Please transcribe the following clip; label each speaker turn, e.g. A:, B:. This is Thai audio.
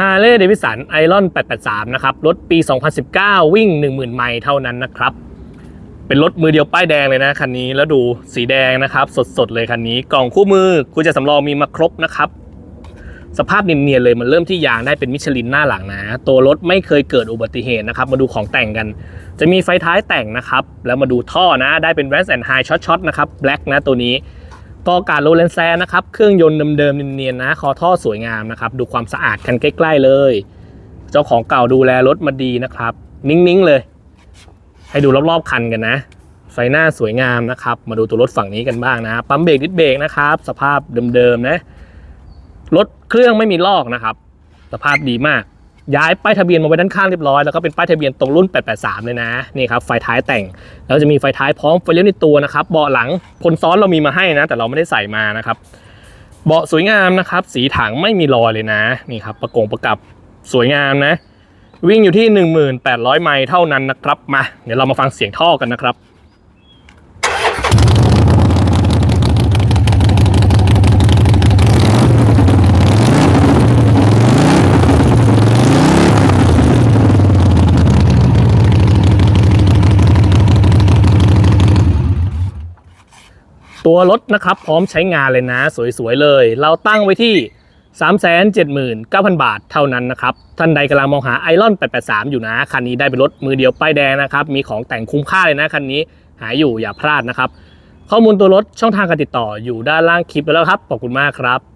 A: ฮาร์เลย์เดวิสันไอรอน883 นะครับ รถปี 2019 วิ่ง 10,000 ไมล์เท่านั้นนะครับ เป็นรถมือเดียวป้ายแดงเลยนะคันนี้ แล้วดูสีแดงนะครับ สดๆ เลยคันนี้ กล่องคู่มือคุณจะสำรองมีมาครบนะครับ สภาพเนียนๆเลย มันเริ่มที่ยางได้เป็นมิชลินหน้าหลังนะ ตัวรถไม่เคยเกิดอุบัติเหตุนะครับ มาดูของแต่งกัน จะมีไฟท้ายแต่งนะครับ แล้วมาดูท่อนะ ได้เป็นแรนส์แอนด์ไฮช็อตช็อตนะครับ แบล็กนะตัวนี้ กอการโรเลนแซนะครับ เครื่องยนต์เดิมๆเนียนๆนะ คอท่อสวยงามนะครับ ดูความสะอาดกันใกล้ ๆเลย เจ้าของเก่าดูแลรถมาดีนะครับ นิ่งๆเลย ให้ดูรอบๆคันกันนะ ไฟหน้าสวยงามนะครับ มาดูตัวรถฝั่งนี้กันบ้างนะ ปั๊มเบรกดิสเบรกนะครับ สภาพเดิมๆนะ รถเครื่องไม่มีลอกนะครับ สภาพดีมาก ย้ายป้ายทะเบียนมาไว้ด้านข้างเรียบร้อยแล้วก็เป็นป้ายทะเบียนตรงรุ่น 883 เลยนะนี่ครับไฟท้ายแต่งแล้วจะมีไฟท้ายพร้อมไฟเลี้ยวในตัวนะครับเบาะหลังคนซ้อนเรามีมาให้นะ แต่เราไม่ได้ใส่มานะครับเบาะสวยงามนะครับสีถังไม่มีรอยเลยนะนี่ครับประกงประกับสวยงามนะ วิ่งอยู่ที่ 1800 ไมล์เท่านั้นนะครับมา เดี๋ยวเรามาฟังเสียงท่อกันนะครับ ตัวรถนะครับพร้อมใช้งานเลยนะ สวยๆเลย เราตั้งไว้ที่ 379,000 บาทเท่านั้นนะครับ ท่านใดกำลังมองหาไอรอน883 อยู่นะ คันนี้ได้เป็นรถมือเดียวป้ายแดงนะครับ มีของแต่งคุ้มค่าเลยนะคันนี้หายอยู่อย่าพลาดนะครับ ข้อมูลตัวรถช่องทางการติดต่ออยู่ด้านล่างคลิปไปแล้วครับขอบคุณมากครับ